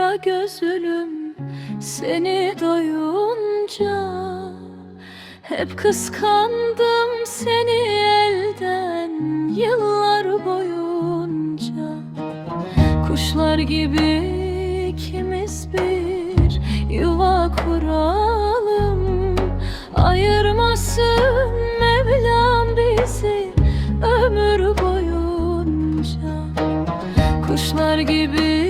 kara gözlüm seni doyunca Hep kıskandım seni elden yıllar boyunca. Kuşlar gibi ikimiz bir yuva kuralım Ayırmasın Mevlam bizi ömür boyunca. Kuşlar gibi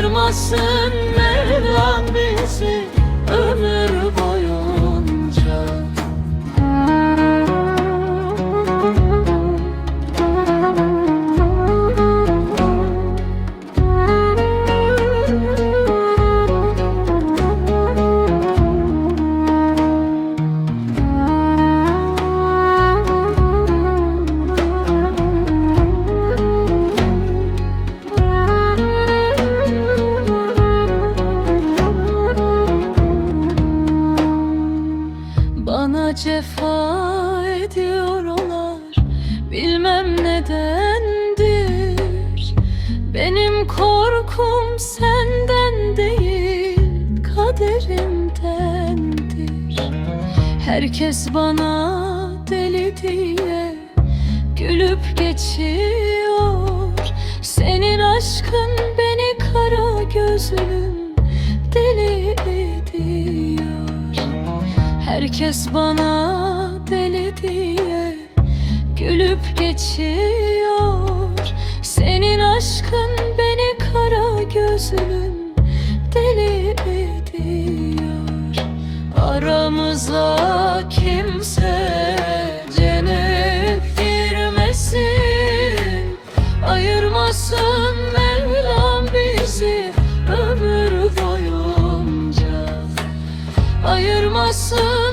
Ayırmasın Mevlam bizi Bana cefa ediyorlar. Bilmem nedendir. Benim korkum senden değil Kaderimdendir. Herkes bana deli diye Gülüp geçiyor. Senin aşkın beni kara gözlüm Herkes bana deli diye gülüp geçiyor. Senin aşkın beni kara gözlüm deli ediyor. Aramıza kimse cennet girmesin. Ayırmasın Mevlam bizi ömür boyunca. Ayırmasın